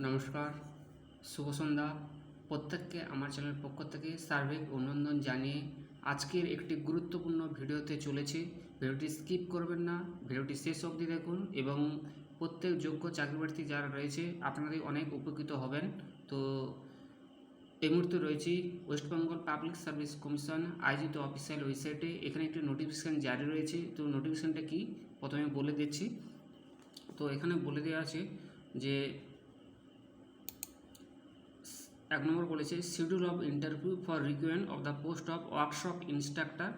নমস্কার, শুভ সন্ধ্যা। প্রত্যেককে আমার চ্যানেলের পক্ষ থেকে সার্বিক অভিনন্দন জানিয়ে আজকের একটি গুরুত্বপূর্ণ ভিডিওতে চলেছে। ভিডিওটি স্কিপ করবেন না, ভিডিওটি শেষ অবধি দেখুন এবং প্রত্যেক যোগ্য চাকরিপ্রার্থী যারা রয়েছে আপনাদের অনেক উপকৃত হবেন। তো এই মুহূর্তে রয়েছি West Bengal Public Service Commission আয়োজিত অফিসিয়াল ওয়েবসাইটে। এখানে একটি নোটিফিকেশান জারি রয়েছে। তো নোটিফিকেশানটা কি? প্রথমে বলে দিচ্ছি। তো এখানে বলে দেওয়া আছে যে এক নম্বর বলেছে schedule of interview for recruitment of the post of workshop instructor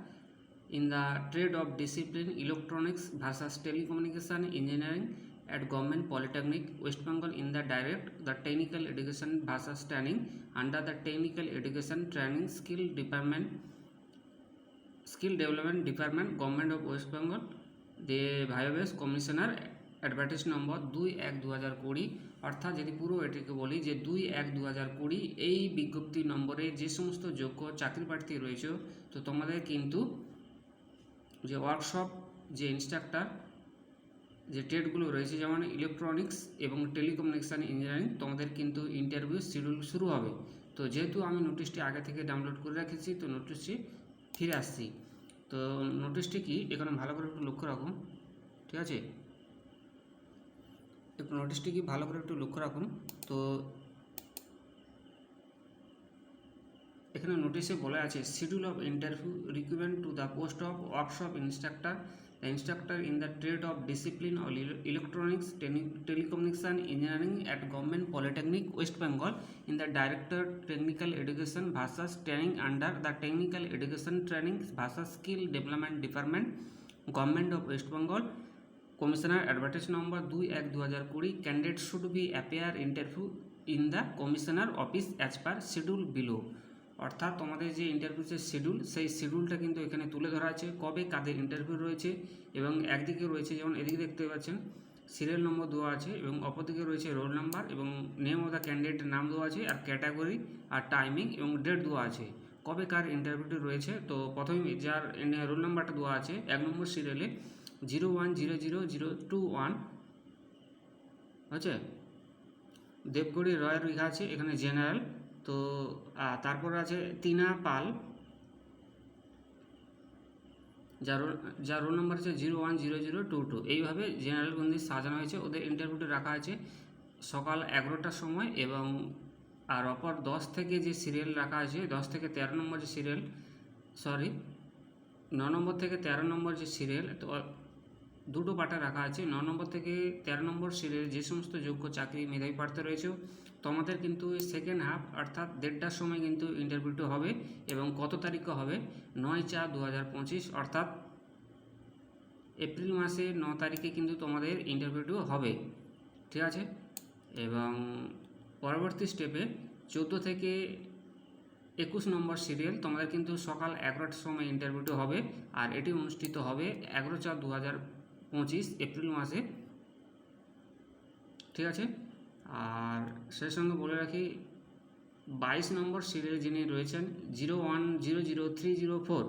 in the trade of discipline electronics ভাষা telecommunication engineering at government polytechnic West Bengal in the direct the technical education ভাষা training under the technical education training skill department skill development department government of West Bengal দে ভাইভেস commissioner advertise নম্বর দুই এক দু হাজার কুড়ি। অর্থাৎ যদি পুরো এটিকে বলি যে দুই এক দু হাজার কুড়ি, এই বিজ্ঞপ্তি নম্বরে যে সমস্ত যোগ্য চাকরি প্রার্থী রয়েছে, তো তোমাদের কিন্তু যে ওয়ার্কশপ যে ইনস্ট্রাক্টর যে ট্রেডগুলো রয়েছে যেমন ইলেকট্রনিক্স এবং টেলিকমিউনিকেশান ইঞ্জিনিয়ারিং তোমাদের কিন্তু ইন্টারভিউ শিডিউল শুরু হবে। তো যেহেতু আমি নোটিশটি আগে থেকে ডাউনলোড করে রেখেছি, তো নোটিশটি ফিরে আসছি। তো নোটিশটি কি? এখানে ভালো করে একটু লক্ষ্য রাখুন ঠিক আছে? একটু নোটিশটি কি ভালো করে একটু লক্ষ্য রাখুন। তো এখানে নোটিশে বলা আছে schedule of interview recruitment to the post of workshop instructor the instructor in the trade of discipline all electronics telecommunication engineering at government polytechnic West Bengal in the director technical education ভাষা training under the technical education training ভাষা skill development department government of West Bengal commissioner advertise number দুই এক দু হাজার কুড়ি, candidate should be appear interview in the commissioner office as per schedule below. অর্থাৎ তোমাদের যে ইন্টারভিউ যে শিডিউল, সেই শিডিউলটা কিন্তু এখানে তুলে ধরা আছে, কবে কাদের ইন্টারভিউ রয়েছে এবং একদিকে রয়েছে যেমন এদিকে দেখতে পাচ্ছেন, সিরিয়াল নম্বর দেওয়া আছে এবং অপরদিকে রয়েছে রোল নাম্বার এবং নেম অফ দ্য ক্যান্ডিডেটের নাম দেওয়া আছে আর ক্যাটাগরি আর টাইমিং এবং ডেট দেওয়া আছে। কবে কার ইন্টারভিউটি রয়েছে, তো প্রথমে যার রোল নাম্বারটা দেওয়া আছে, এক নম্বর সিরিয়ালে zero one zero zero zero two one. আছে দেবগড়ি রয়ের লেখা আছে এখানে জেনারেল। তো তারপর আছে তিনা পাল। যার যার রোল নাম্বার আছে zero one zero zero two two. এইভাবে জেনারেল বন্দি সাজানো হয়েছে, ওদের ইন্টারভিউটি রাখা আছে সকাল এগারোটার সময় এবং, আর অপর দশ থেকে যে সিরিয়াল রাখা আছে, দশ থেকে তেরো নম্বর যে সিরিয়াল সরি ন নম্বর থেকে তেরো নম্বর যে সিরিয়াল তো দুটো পার্টে রাখা আছে। ন নম্বর থেকে তেরো নম্বর সিরিয়াল যে সমস্ত যোগ্য চাকরি মেধাবী প্রার্থী রয়েছে তোমাদের কিন্তু সেকেন্ড হাফ অর্থাৎ দেড়টার সময় কিন্তু ইন্টারভিউটি হবে এবং কত তারিখে হবে? নয় চার দু অর্থাৎ এপ্রিল মাসে ন তারিখে কিন্তু তোমাদের ইন্টারভিউটিও হবে। ঠিক আছে? এবং পরবর্তী স্টেপে চোদ্দ থেকে একুশ নম্বর সিরিয়াল তোমাদের কিন্তু সকাল এগারোটার সময় ইন্টারভিউটি হবে, আর এটি অনুষ্ঠিত হবে এগারো চার দু হাজার পঁচিশ, এপ্রিল মাসে। ঠিক আছে? আর সেই সঙ্গে বলে রাখি, বাইশ নম্বর সিরিয়াল যিনি রয়েছেন, zero one, zero zero, three zero four,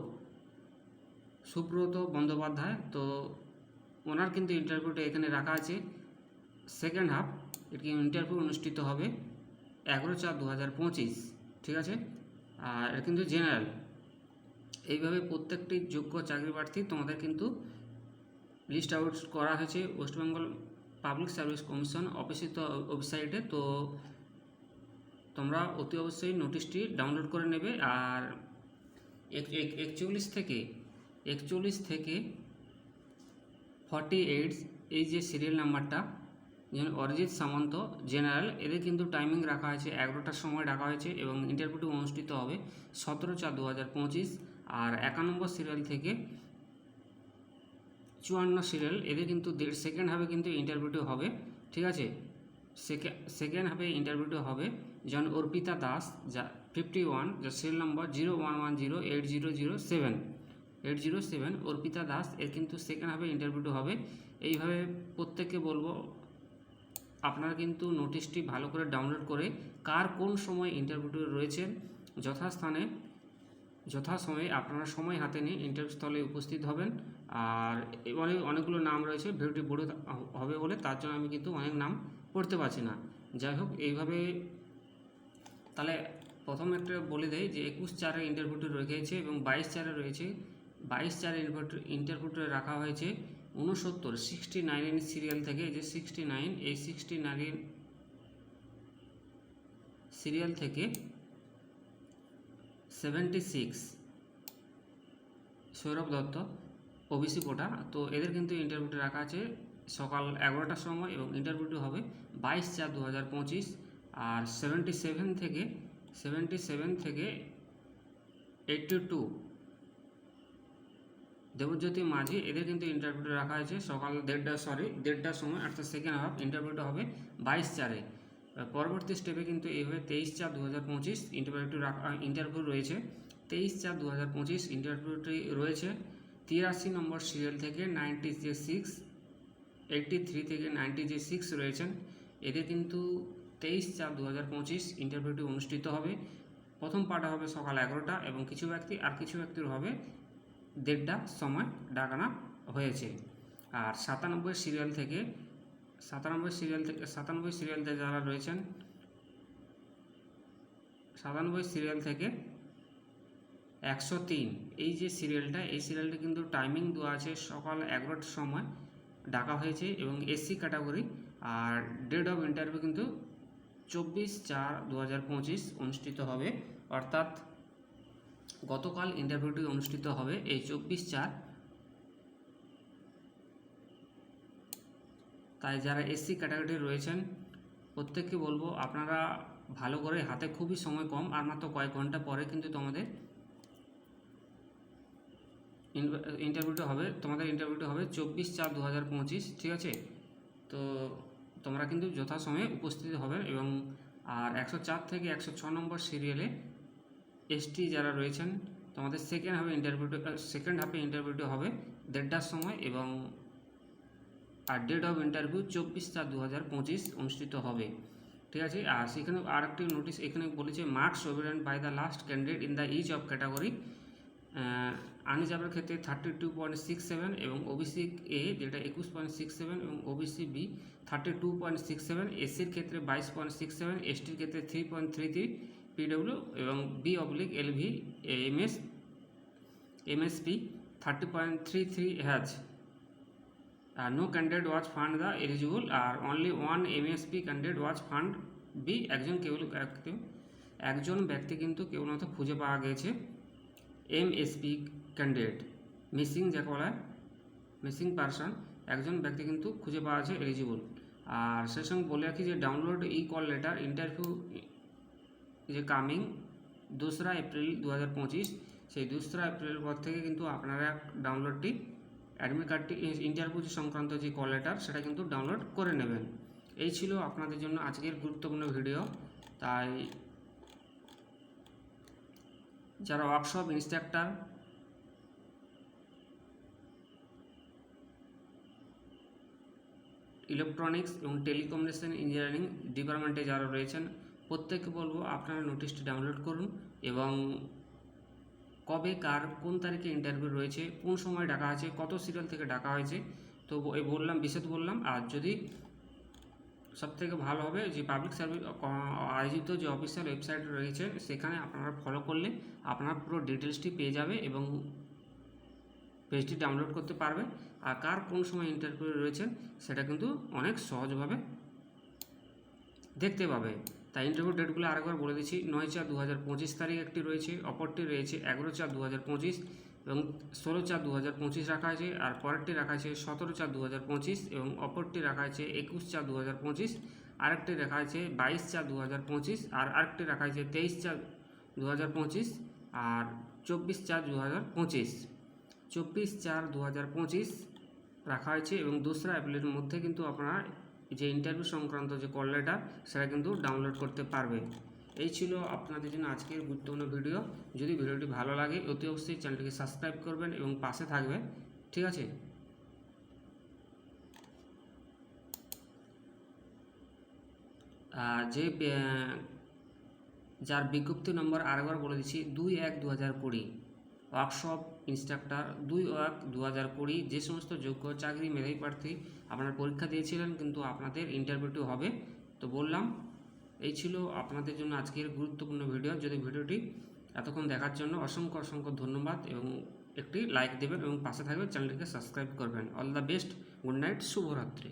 Subrata Bandyopadhyay. তো ওনার কিন্তু ইন্টারভিউটা এখানে রাখা আছে। সেকেন্ড হাফ এটি ইন্টারভিউ অনুষ্ঠিত হবে এগারো চার দু হাজার পঁচিশ। ঠিক আছে? আর কিন্তু জেনারেল এইভাবে প্রত্যেকটি যোগ্য চাকরি প্রার্থী তোমাদের কিন্তু লিস্ট আউট করা হয়েছে West Bengal Public Service Commission official ওয়েবসাইটে। তো তোমরা অতি অবশ্যই নোটিশটি ডাউনলোড করে নেবে। আর এক- এক- একচল্লিশ থেকে একচল্লিশ থেকে ফর্টি এইট এই যে সিরিয়াল নাম্বারটা, যেমন অরিজিৎ সামন্ত জেনারেল, এদের কিন্তু টাইমিং রাখা আছে এগারোটার সময় রাখা হয়েছে এবং ইন্টারভিউটি অনুষ্ঠিত হবে সতেরো চার দু হাজার পঁচিশ। আর একা নম্বর সিরিয়াল থেকে চুয়ান্ন সিরিয়াল এদের কিন্তু দেড় সেকেন্ড হাফে কিন্তু ইন্টারভিউটি হবে, ঠিক আছে? সেকেন্ড হাফে ইন্টারভিউটি হবে, যেমন অর্পিতা দাস, যা ফিফটি ওয়ান যা serial number zero one one zero eight zero zero seven eight zero seven Arpita Das, এর কিন্তু সেকেন্ড হাফে ইন্টারভিউটি হবে। এইভাবে প্রত্যেককে বলব, আপনারা কিন্তু নোটিশটি ভালো করে ডাউনলোড করে কার কোন সময় ইন্টারভিউটি রয়েছেন যথাস্থানে যথাসময়ে আপনারা সময় হাতে নিয়ে ইন্টারভিউ স্থলে উপস্থিত হবেন। আর এবারে অনেকগুলো নাম রয়েছে, ভিডিওটি বড় হবে বলে তার জন্য আমি কিন্তু অনেক নাম পড়তে পারছি না। যাই হোক, এইভাবে তাহলে প্রথম একটা বলে দেয় যে একুশ চারে ইন্টারভিউটি রয়েছে এবং বাইশ চারে রয়েছে। বাইশ চারে ইন্টারভিউটি রাখা হয়েছে উনসত্তর সিক্সটি নাইন সিরিয়াল থেকে যে সিক্সটি নাইন এই সিক্সটি নাইন সিরিয়াল থেকে seventy six Sourav Dutta OBC quota. তো এদের কিন্তু ইন্টারভিউটি রাখা আছে সকাল এগারোটার সময় এবং ইন্টারভিউটি হবে বাইশ চার দু হাজার পঁচিশ। আর সেভেন্টি সেভেন থেকে সেভেন্টি সেভেন থেকে এইটটি টু দেবজ্যোতি মাঝি, এদের কিন্তু ইন্টারভিউটা রাখা হয়েছে সকাল দেড়টা সরি দেড়টার সময় অর্থাৎ সেকেন্ড হাফ ইন্টারভিউটা হবে বাইশ চারে। পরবর্তী স্টেপে কিন্তু এইভাবে তেইশ চার দু হাজার পঁচিশ ইন্টারভিউটি ইন্টারভিউ রয়েছে। তেইশ চার দু হাজার পঁচিশ ইন্টারভিউটি রয়েছে। তিরাশি নম্বর সিরিয়াল থেকে নাইনটি যে সিক্স এইটটি থ্রি থেকে নাইনটি যে সিক্স রয়েছেন। এদের কিন্তু তেইশ চার দু হাজার পঁচিশ ইন্টারভিউটি অনুষ্ঠিত হবে। প্রথম পার্টে হবে সকাল এগারোটা এবং কিছু ব্যক্তি, আর কিছু ব্যক্তির হবে দেড়টা সময় ডাকানো হয়েছে। আর সাতানব্বই সিরিয়াল থেকে সাতানব্বই সিরিয়াল থেকে, সাতানব্বই সিরিয়াল থেকে যারা রয়েছেন, সাতানব্বই সিরিয়াল থেকে একশো তিন, এই যে সিরিয়ালটা এই সিরিয়ালটা কিন্তু টাইমিং দেওয়া আছে সকাল এগারোটার সময় ডাকা হয়েছে এবং এসসি ক্যাটাগরি আর ডেট অফ ইন্টারভিউ কিন্তু চব্বিশ চার দু হাজার পঁচিশ অনুষ্ঠিত হবে। অর্থাৎ গতকাল ইন্টারভিউটি অনুষ্ঠিত হবে এই চব্বিশ চার তাই যারা এসসি ক্যাটাগরি রয়েছেন, প্রত্যেককে বলব আপনারা ভালো করে হাতে খুবই সময় কম, আর মাত্র কয়েক ঘণ্টা পরে কিন্তু তোমাদের ইন্টারভিউটা হবে, তোমাদের ইন্টারভিউটা হবে চব্বিশ চার দু হাজার পঁচিশ, ঠিক আছে? তো তোমরা কিন্তু যথাসময়ে উপস্থিত হবে এবং, আর একশো চার থেকে একশো ছ নম্বর সিরিয়ালে এসটি যারা রয়েছেন, তোমাদের সেকেন্ড হাফে ইন্টারভিউটা সেকেন্ড হাফে ইন্টারভিউটা হবে দেড়টার সময় এবং আর ডেট অফ ইন্টারভিউ চব্বিশ চার দু অনুষ্ঠিত হবে। ঠিক আছে? আর সেখানে আরেকটি নোটিশ এখানে বলেছে marks obtained by the last candidate in the each of category আনরিজার্ভের ক্ষেত্রে thirty two point six seven এবং ওবিসি এ যেটা একুশ পয়েন্ট সিক্স সেভেন এবং OBC B thirty two point six seven এসির ক্ষেত্রে বাইশ পয়েন্ট সিক্স সেভেন এসটির ক্ষেত্রে three point three three PW এবং B oblique LV MS MSP thirty point three three has R no candidate was found the eligible R only one MSP candidate was found be একজন কেবল, একজন ব্যক্তি কিন্তু কেবলমাত্র খুঁজে পাওয়া গেছে এমএসপি ক্যান্ডিডেট মিসিং যাকে বলা হয় মিসিং পারসন একজন ব্যক্তি কিন্তু খুঁজে পাওয়া আছে এলিজিবল আর সে সঙ্গে বলে রাখি যে ডাউনলোড ই কল লেটার ইন্টারভিউ যে কামিং দোসরা এপ্রিল দু হাজার পঁচিশ, সেই দোসরা এপ্রিলের পর থেকে কিন্তু আপনারা ডাউনলোডটি অ্যাডমিট কার্ডটি ইন্টারভিউ সংক্রান্ত যে কল লেটার সেটা কিন্তু ডাউনলোড করে নেবেন। এই ছিল আপনাদের জন্য আজকের গুরুত্বপূর্ণ ভিডিও তাই যারা ওয়ার্কশপ ইনস্ট্রাক্টর ইলেকট্রনিক্স এবং টেলিকমিউনিকেশন ইঞ্জিনিয়ারিং ডিপার্টমেন্টে যারা রয়েছেন, প্রত্যেককে বলব আপনারা নোটিশটি ডাউনলোড করুন এবং কবে, কার, কোন তারিখে ইন্টারভিউ রয়েছে, কোন সময় ডাকা আছে কত সিরিয়াল থেকে ডাকা হয়েছে, তো এই বললাম, বিশদ বললাম। আর যদি সবথেকে ভালো হবে যে পাবলিক সার্ভিস আয়োজিত যে অফিসিয়াল ওয়েবসাইট রয়েছে, সেখানে আপনারা ফলো করলে আপনারা পুরো ডিটেলসটি পেয়ে যাবে এবং পেজটি ডাউনলোড করতে পারবে। আর কার কোন সময় ইন্টারভিউ রয়েছে, সেটা কিন্তু অনেক সহজভাবে দেখতে পাবে। তাই ইন্টারভিউ ডেটগুলো আরেকবার বলে দিচ্ছি। নয় চার দু হাজার পঁচিশ তারিখ একটি রয়েছে, অপরটি রয়েছে এগারো চার দু হাজার পঁচিশ এবং ষোলো চার দু হাজার পঁচিশ রাখা আছে আর পরেরটি রাখা আছে সতেরো চার দু হাজার পঁচিশ এবং অপরটি রাখা আছে একুশ চার দু হাজার পঁচিশ। আরেকটি রাখা আছে বাইশ চার দু হাজার পঁচিশ আর আরেকটি রাখা আছে তেইশ চার দু হাজার পঁচিশ আর চব্বিশ চার দু হাজার পঁচিশ। চব্বিশ চার দু হাজার পঁচিশ রাখা হয়েছে এবং দোসরা এপ্রিলের মধ্যে কিন্তু আপনারা যে ইন্টারভিউ সংক্রান্ত যে কল লেটার সেটা কিন্তু ডাউনলোড করতে পারবে। এই ছিল আপনাদের জন্য আজকের গুরুত্বপূর্ণ ভিডিও যদি ভিডিওটি ভালো লাগে, অতি অবশ্যই চ্যানেলটিকে সাবস্ক্রাইব করবেন এবং পাশে থাকবেন। ঠিক আছে? আর যে যার বিজ্ঞপ্তি নম্বর আরেকবার বলে দিচ্ছি, দুই এক দু হাজার কুড়ি। ওয়ার্কশপ ইনস্ট্রাক্টর দুই এক দু হাজার কুড়ি, যে সমস্ত যোগ্য চাকরি মেধাবী প্রার্থী আপনারা পরীক্ষা দিয়েছিলেন, কিন্তু আপনাদের ইন্টারভিউটি হবে। তো বললাম, এই ছিল আপনাদের জন্য আজকের গুরুত্বপূর্ণ ভিডিও যদি ভিডিওটি এতক্ষণ দেখার জন্য অসংখ্য অসংখ্য ধন্যবাদ এবং একটি লাইক দেবেন এবং পাশে থাকবে চ্যানেলটিকে সাবস্ক্রাইব করবেন। All the best good night শুভরাত্রি।